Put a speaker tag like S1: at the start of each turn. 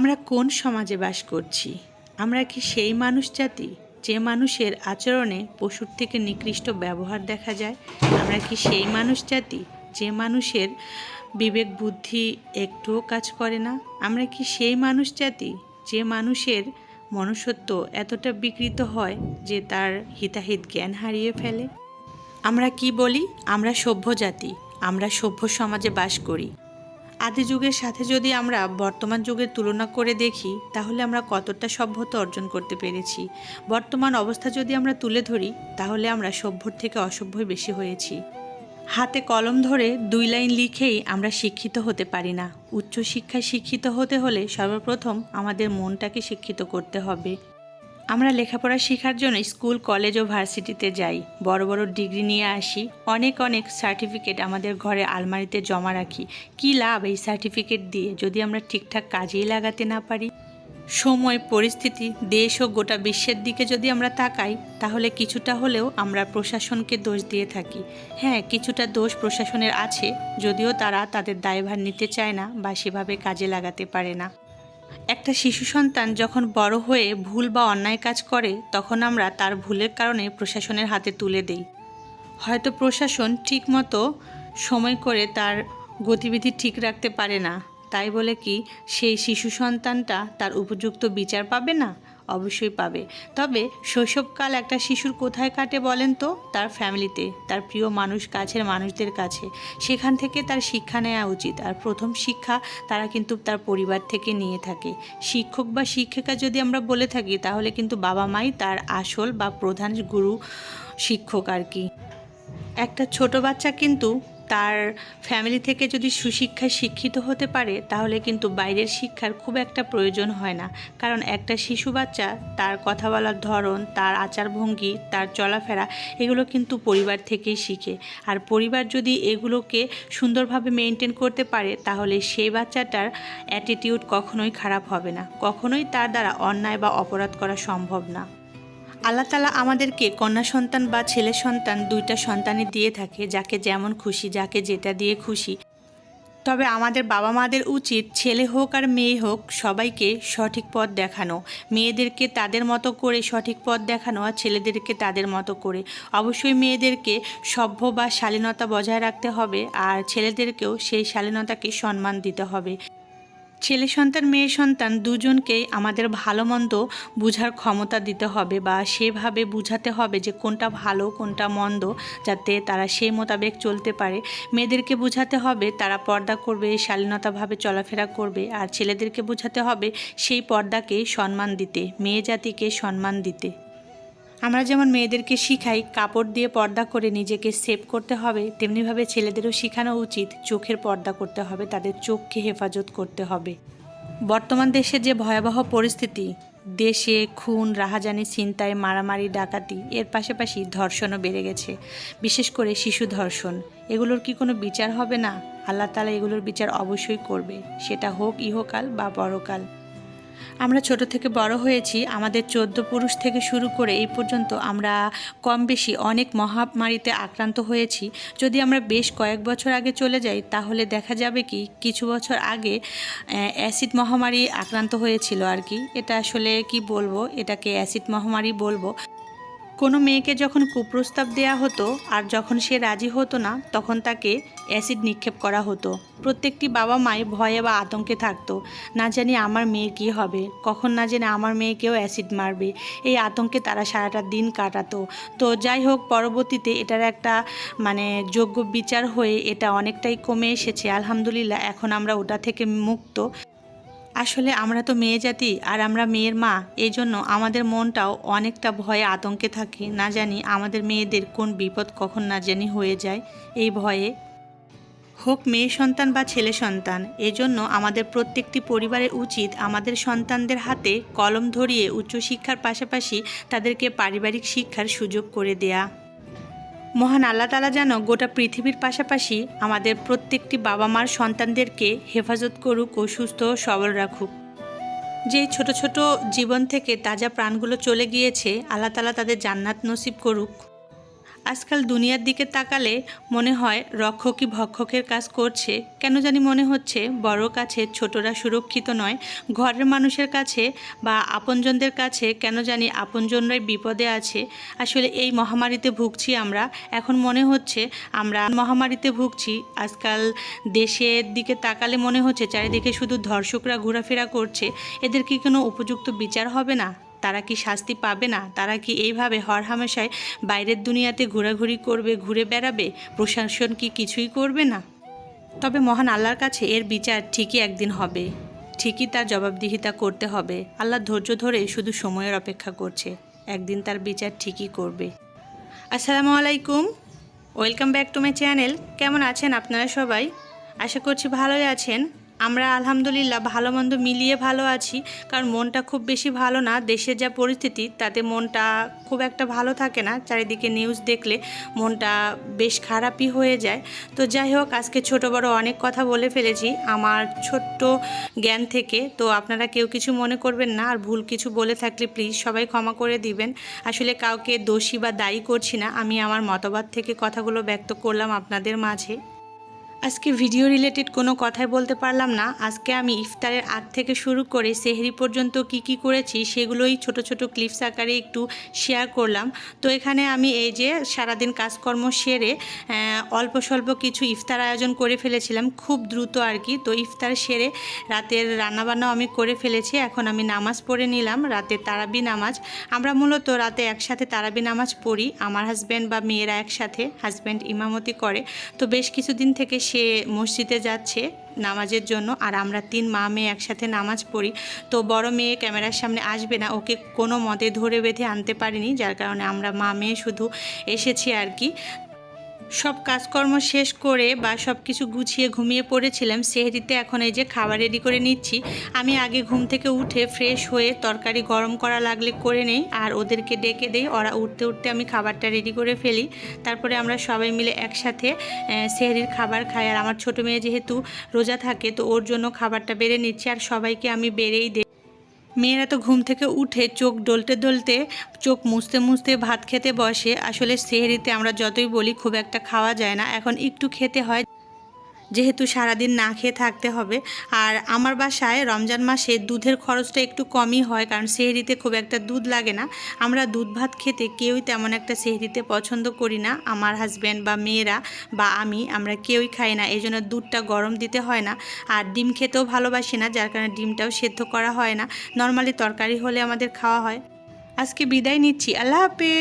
S1: আমরা কোন সমাজে বাস করছি? আমরা কি সেই মানুষ জাতি যে মানুষের আচরণে পশুর থেকে নিকৃষ্ট ব্যবহার দেখা যায়? আমরা কি সেই মানুষ জাতি যে মানুষের বিবেক বুদ্ধি একটুও কাজ করে না? আমরা কি সেই মানুষ জাতি যে মানুষের মনুষ্যত্ব এতটা বিকৃত হয় যে তার হিতাহিত জ্ঞান হারিয়ে ফেলে? আমরা কি বলি? আমরা সভ্য জাতি, আমরা সভ্য সমাজে বাস করি। আদি যুগের সাথে যদি আমরা বর্তমান যুগের তুলনা করে দেখি, তাহলে আমরা কতটা সভ্যতা অর্জন করতে পেরেছি? বর্তমান অবস্থা যদি আমরা তুলে ধরি, তাহলে আমরা সভ্যর থেকে অসভ্যই বেশি হয়েছি। হাতে কলম ধরে দুই লাইন লিখেই আমরা শিক্ষিত হতে পারি না। উচ্চশিক্ষায় শিক্ষিত হতে হলে সর্বপ্রথম আমাদের মনটাকে শিক্ষিত করতে হবে। আমরা লেখাপড়া শেখার জন্য স্কুল, কলেজ ও ভার্সিটিতে যাই। বড় বড় ডিগ্রি নিয়ে আসি। অনেক অনেক সার্টিফিকেট আমাদের ঘরে আলমারিতে জমা রাখি। কী লাভ এই সার্টিফিকেট দিয়ে যদি আমরা ঠিকঠাক কাজেই লাগাতে না পারি? সময়, পরিস্থিতি, দেশ ও গোটা বিশ্বের দিকে যদি আমরা তাকাই, তাহলে কিছুটা হলেও আমরা প্রশাসনকে দোষ দিয়ে থাকি। হ্যাঁ কিছুটা দোষ প্রশাসনের আছে, যদিও তারা তাদের দায়ভার নিতে চায় না বা সেভাবে কাজে লাগাতে পারে না। একটা শিশু সন্তান যখন বড় হয়ে ভুল বা অন্যায় কাজ করে, তখন আমরা তার ভুলের কারণে প্রশাসনের হাতে তুলে দেই। হয়তো প্রশাসন ঠিকমতো সময় করে তার গতিবিধি ঠিক রাখতে পারে না। তাই বলে কি, সেই শিশু সন্তানটা তার উপযুক্ত বিচার পাবে না? অবশ্যই পাবে। তবে শৈশবকাল একটা শিশুর কোথায় কাটে বলেন তো? তার ফ্যামিলিতে, তার প্রিয় মানুষ, কাছের মানুষদের কাছে। সেখান থেকে তার শিক্ষা নেওয়া উচিত। আর প্রথম শিক্ষা তারা কিন্তু তার পরিবার থেকে নিয়ে থাকে। শিক্ষক বা শিক্ষিকা যদি আমরা বলে থাকি, তাহলে কিন্তু বাবা মাই তার আসল বা প্রধান গুরু শিক্ষক আর কি। একটা ছোট বাচ্চা কিন্তু তার ফ্যামিলি থেকে যদি সুশিক্ষায় শিক্ষিত হতে পারে, তাহলে কিন্তু বাইরের শিক্ষার খুব একটা প্রয়োজন হয় না। কারণ একটা শিশু বাচ্চা, তার কথা বলার ধরন, তার আচারভঙ্গি, তার চলাফেরা, এগুলো কিন্তু পরিবার থেকেই শিখে। আর পরিবার যদি এগুলোকে সুন্দরভাবে মেনটেন করতে পারে, তাহলে সেই বাচ্চাটার অ্যাটিটিউড কখনোই খারাপ হবে না। কখনোই তার দ্বারা অন্যায় বা অপরাধ করা সম্ভব না। আল্লাহ তালা আমাদেরকে কন্যা সন্তান বা ছেলে সন্তান দুইটা সন্তানই দিয়ে থাকে, যাকে যেমন খুশি, যাকে যেটা দিয়ে খুশি। তবে আমাদের বাবা মাদের উচিত ছেলে হোক আর মেয়ে হোক সবাইকে সঠিক পথ দেখানো। মেয়েদেরকে তাদের মতো করে সঠিক পথ দেখানো আর ছেলেদেরকে তাদের মতো করে। অবশ্যই মেয়েদেরকে সভ্য বা শালীনতা বজায় রাখতে হবে আর ছেলেদেরকেও সেই শালীনতাকে সম্মান দিতে হবে। ছেলে সন্তান, মেয়ে সন্তান দুজনকেই আমাদের ভালো মন্দ বুঝার ক্ষমতা দিতে হবে বা সেভাবে বুঝাতে হবে যে কোনটা ভালো, কোনটা মন্দ, যাতে তারা সেই মোতাবেক চলতে পারে। মেয়েদেরকে বুঝাতে হবে তারা পর্দা করবে, শালীনতাভাবে চলাফেরা করবে। আর ছেলেদেরকে বুঝাতে হবে সেই পর্দাকে সম্মান দিতে, মেয়ে জাতিকে সম্মান দিতে। আমরা যেমন মেয়েদেরকে শিখাই, কাপড় দিয়ে পর্দা করে নিজেকে সেভ করতে হবে, তেমনিভাবে ছেলেদেরও শেখানো উচিত চোখের পর্দা করতে হবে, তাদের চোখকে হেফাজত করতে হবে। বর্তমান দেশে যে ভয়াবহ পরিস্থিতি, দেশে খুন, রাহাজানি, ছিনতাই, মারামারি, ডাকাতি, এর পাশাপাশি ধর্ষণও বেড়ে গেছে, বিশেষ করে শিশু ধর্ষণ। এগুলোর কি কোনো বিচার হবে না? আল্লাহ তালা এগুলোর বিচার অবশ্যই করবে, সেটা হোক ইহকাল বা পরকাল। আমরা ছোট থেকে বড় হয়েছি, আমাদের চোদ্দ পুরুষ থেকে শুরু করে এই পর্যন্ত আমরা কম বেশি অনেক মহামারীতে আক্রান্ত হয়েছি। যদি আমরা বেশ কয়েক বছর আগে চলে যাই, তাহলে দেখা যাবে কি, কিছু বছর আগে অ্যাসিড মহামারী আক্রান্ত হয়েছিল আর কি। এটা আসলে কি বলব? এটাকে অ্যাসিড মহামারী বলব। কোনো মেয়েকে যখন কুপ্রস্তাব দেয়া হতো আর যখন সে রাজি হতো না, তখন তাকে অ্যাসিড নিক্ষেপ করা হতো। প্রত্যেকটি বাবা মাই ভয়ে বা আতঙ্কে থাকতো। না জানি আমার মেয়ের কী হবে। কখন না জানি আমার মেয়েকেও অ্যাসিড মারবে। এই আতঙ্কে তারা সারাটা দিন কাটাতো। তো যাই হোক, পরবর্তীতে এটার একটা মানে যোগ্য বিচার হয়ে এটা অনেকটাই কমে এসেছে। আলহামদুলিল্লাহ, এখন আমরা ওটা থেকে মুক্ত। আসলে আমরা তো মেয়ে জাতি আর আমরা মেয়ের মা এই জন্য আমাদের মনটাও অনেকটা ভয়ে আতঙ্কে থাকে। না জানি আমাদের মেয়েদের কোন বিপদ কখন না জানি হয়ে যায় এই ভয়ে। হোক মেয়ে সন্তান বা ছেলে সন্তান, এজন্য আমাদের প্রত্যেকটি পরিবারের উচিত আমাদের সন্তানদের হাতে কলম ধরিয়ে উচ্চশিক্ষার পাশাপাশি তাদেরকে পারিবারিক শিক্ষার সুযোগ করে দেয়া। মহান আল্লাহ তালা যেন গোটা পৃথিবীর পাশাপাশি আমাদের প্রত্যেকটি বাবা মার সন্তানদেরকে হেফাজত করুক ও সুস্থ সবল রাখুক। যেই ছোট ছোট জীবন থেকে তাজা প্রাণগুলো চলে গিয়েছে, আল্লাহ তালা তাদের জান্নাত নসিব করুক। আজকাল দুনিয়ার দিকে তাকালে মনে হয় রক্ষকই ভক্ষকের কাজ করছে? কেন জানি মনে হচ্ছে বড় কাছে ছোটরা সুরক্ষিত নয়, ঘরের মানুষের কাছে বা আপনজনদের কাছে। কেন জানি আপনজনরাই বিপদে আছে। আসলে এই মহামারীতে ভুগছি আমরা। এখন মনে হচ্ছে আমরা মহামারীতে ভুগছি। আজকাল দেশের দিকে তাকালে মনে হচ্ছে চারিদিকে শুধু ধর্ষকরা ঘোরাফেরা করছে। এদের কি কোনো উপযুক্ত বিচার হবে না? তারা কি শাস্তি পাবে না? তারা কি এইভাবে হরহামেশায় বাইরের দুনিয়াতে ঘোরাঘুরি করবে, ঘুরে বেড়াবে? প্রশাসন কি কিছুই করবে না? তবে মহান আল্লাহর কাছে এর বিচার ঠিকই একদিন হবে। ঠিকই তার জবাবদিহিতা করতে হবে। আল্লাহ ধৈর্য ধরে শুধু সময়ের অপেক্ষা করছে। একদিন তার বিচার ঠিকই করবে। আসসালামু আলাইকুম। Welcome back to my channel. কেমন আছেন আপনারা সবাই? আশা করছি ভালোই আছেন। আমরা আলহামদুলিল্লাহ ভালো মন্দ মিলিয়ে ভালো আছি, কারণ মনটা খুব বেশি ভালো না। দেশের যা পরিস্থিতি, তাতে মনটা খুব একটা ভালো থাকে না। চারিদিকে নিউজ দেখলে মনটা বেশ খারাপই হয়ে যায়। তো যাই হোক, আজকে ছোট বড় অনেক কথা বলে ফেলেছি। আমার ছোট্ট জ্ঞান থেকে, তো আপনারা কেউ কিছু মনে করবেন না। আর ভুল কিছু বলে থাকলে প্লিজ সবাই ক্ষমা করে দিবেন। আসলে কাউকে দোষী বা দায়ী করছি না। আমি আমার মতবাদ থেকে কথাগুলো ব্যক্ত করলাম আপনাদের মাঝে। আজকে ভিডিও রিলেটেড কোনো কথাই বলতে পারলাম না। আজকে আমি ইফতারের আগ থেকে শুরু করে সেহরি পর্যন্ত কি কি করেছি সেগুলোই ছোট ছোট ক্লিপস আকারে একটু শেয়ার করলাম। তো এখানে আমি এই যে সারাদিন কাজকর্ম সেরে অল্প স্বল্প কিছু ইফতার আয়োজন করে ফেলেছিলাম খুব দ্রুত আর কি। তো ইফতার সেরে রাতের রান্নাবান্নাও আমি করে ফেলেছি। এখন আমি নামাজ পড়ে নিলাম, রাতে তারাবি নামাজ। আমরা মূলত রাতে একসাথে তারাবি নামাজ পড়ি, আমার হাজব্যান্ড বা মেয়েরা একসাথে হাজব্যান্ড ইমামতি করে। তো বেশ কিছুদিন থেকে সে মসজিদে যাচ্ছে নামাজের জন্য আর আমরা তিন মা মেয়ে একসাথে নামাজ পড়ি। তো বড় মেয়ে ক্যামেরার সামনে আসবে না, ওকে কোনো মতে ধরে বেঁধে আনতে পারিনি, যার কারণে আমরা মা মেয়ে শুধু এসেছি আর কি। সব কাজকর্ম শেষ করে বা সব কিছু গুছিয়ে ঘুমিয়ে পড়েছিলাম, সেহরিতে এখন এই যে খাবার রেডি করে নিচ্ছি। আমি আগে ঘুম থেকে উঠে ফ্রেশ হয়ে তরকারি গরম করা লাগলে করে নেই, আর ওদেরকে ডেকে দেই। ওরা উঠতে উঠতে আমি খাবারটা রেডি করে ফেলি। তারপরে আমরা সবাই মিলে একসাথে সেহরির খাবার খাই। আর আমার ছোটো মেয়ে যেহেতু রোজা থাকে, তো ওর জন্য খাবারটা বেড়ে নিচ্ছি। আর সবাইকে আমি বেড়েই দিই। মেয়েরা তো ঘুম থেকে উঠে চোখ ডলতে ডলতে, চোখ মুছতে মুছতে ভাত খেতে বসে। আসলে সেহরিতে আমরা যতই বলি, খুব একটা খাওয়া যায় না। এখন একটু খেতে হয়। যেহেতু সারাদিন না খেয়ে থাকতে হবে। আর আমার বাসায় রমজান মাসে দুধের খরচটা একটু কমই হয়, কারণ সেহরিতে খুব একটা দুধ লাগে না। আমরা দুধ ভাত খেতে কেউই তেমন একটা সেহরিতে পছন্দ করি না। আমার হাজব্যান্ড বা মেয়েরা বা আমি, আমরা কেউই খাই না। এই জন্য দুধটা গরম দিতে হয় না। আর ডিম খেতেও ভালোবাসি না, যার কারণে ডিমটাও সেদ্ধ করা হয় না। নর্মালি তরকারি হলে আমাদের খাওয়া হয়। আজকে বিদায় নিচ্ছি। আল্লাহ হাফেজ।